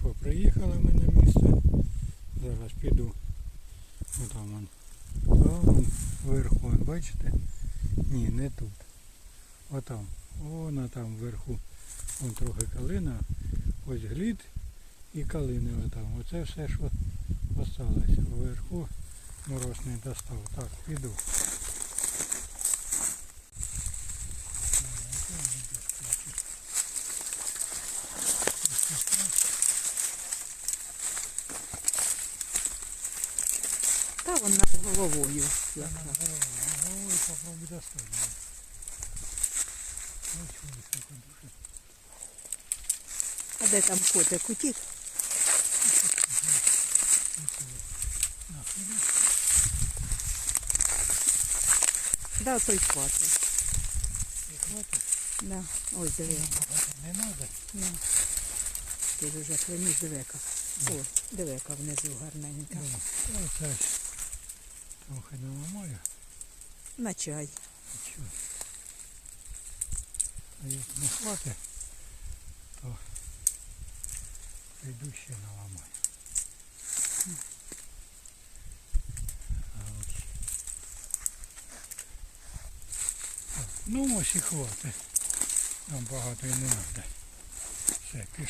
що, приїхали ми на місце. Зараз піду. Отам он. Там он вверху, бачите? Ні, не тут. Отам. Вона там вверху. Вон трохи калина. Ось глід і калини отам. Оце все, що осталося. Вверху мороз не достав. Так, піду. Та вона над головою. яка. Ой, попробуй достать. Сколько души. А де там котик утік? Да, той хватить. Да. Ось диви. Не надо. Да. Ти вже приніс дивека. О, дивека внизу гарненька. Оце ж трохи наламаю. На чай. Нічого. А як не хватить, то прийду ще наламаю. Ну ось і хватить. Нам багато і не треба. Все, пішов.